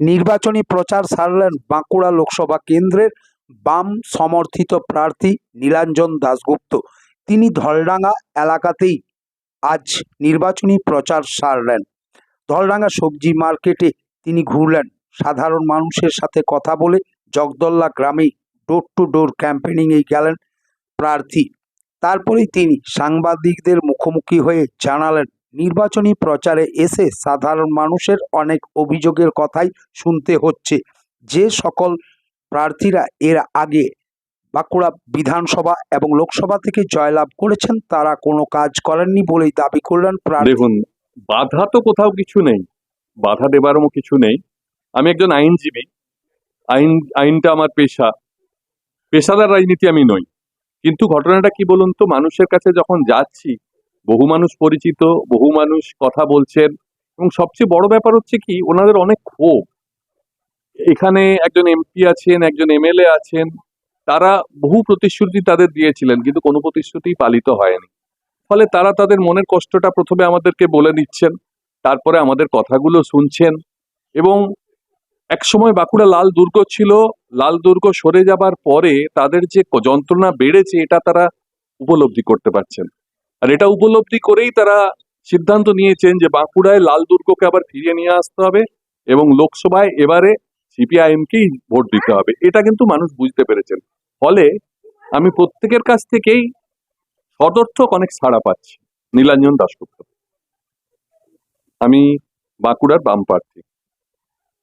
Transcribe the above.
নির্বাচনী প্রচার সারলেন বাঁকুড়া লোকসভা কেন্দ্রের বাম সমর্থিত প্রার্থী নীলাঞ্জন দাশগুপ্ত। তিনি ধলডাঙ্গা এলাকাতেই আজ নির্বাচনী প্রচার সারলেন। ধলডাঙ্গা সবজি মার্কেটে তিনি ঘুরলেন। সাধারণ মানুষের সাথে কথা বলে জগদল্লা গ্রামে ডোর টু ডোর ক্যাম্পেনিংয়ে গেলেন প্রার্থী। তারপরেই তিনি সাংবাদিকদের মুখোমুখি হয়ে জানালেন নির্বাচনী প্রচারে এসে সাধারণ মানুষের অনেক অভিযোগের কথাই শুনতে হচ্ছে। যে সকল প্রার্থীরা এর আগে বাঁকুড়া বিধানসভা এবং লোকসভা থেকে জয়লাভ করেছেন, তারা কোনো কাজ করেননি বলেই দাবি করলেন দেখুন, বাধা তো কোথাও কিছু নেই। বাধা দেবারও কিছু নেই। আমি একজন আইনজীবী। আইন, আইনটা আমার পেশা। পেশাদার রাজনীতি আমি নই। কিন্তু ঘটনাটা কি বলুন তো? মানুষের কাছে যখন যাচ্ছি বহু মানুষ পরিচিত, বহু মানুষ কথা বলছেন এবং সবচেয়ে বড় ব্যাপার হচ্ছে কি, ওনাদের অনেক ক্ষোভ। এখানে একজন এমপি আছেন, একজন এমএলএ আছেন, তারা বহু প্রতিশ্রুতি তাদের দিয়েছিলেন, কিন্তু কোনো প্রতিশ্রুতি পালিত হয়নি। ফলে তারা তাদের মনের কষ্টটা প্রথমে আমাদেরকে বলে দিচ্ছেন তারপরে আমাদের কথাগুলো শুনছেন এবং একসময় বাঁকুড়া লাল দুর্গ ছিল, লাল দুর্গ সরে যাবার পরে তাদের যে যন্ত্রণা বেড়েছে, এটা তারা উপলব্ধি করতে পারছেন। আর এটা উপলব্ধি করেই তারা সিদ্ধান্ত নিয়েছেন যে বাঁকুড়ায় লাল দুর্গকে আবার ফিরিয়ে নিয়ে আসতে হবে এবং লোকসভায় এবারে সিপিআইএমকেই ভোট দিতে হবে। এটা কিন্তু মানুষ বুঝতে পেরেছেন। ফলে আমি প্রত্যেকের কাছ থেকেই সদর্থক অনেক সাড়া পাচ্ছি। নীলাঞ্জন দাশগুপ্ত। আমি বাঁকুড়ার বাম প্রার্থী।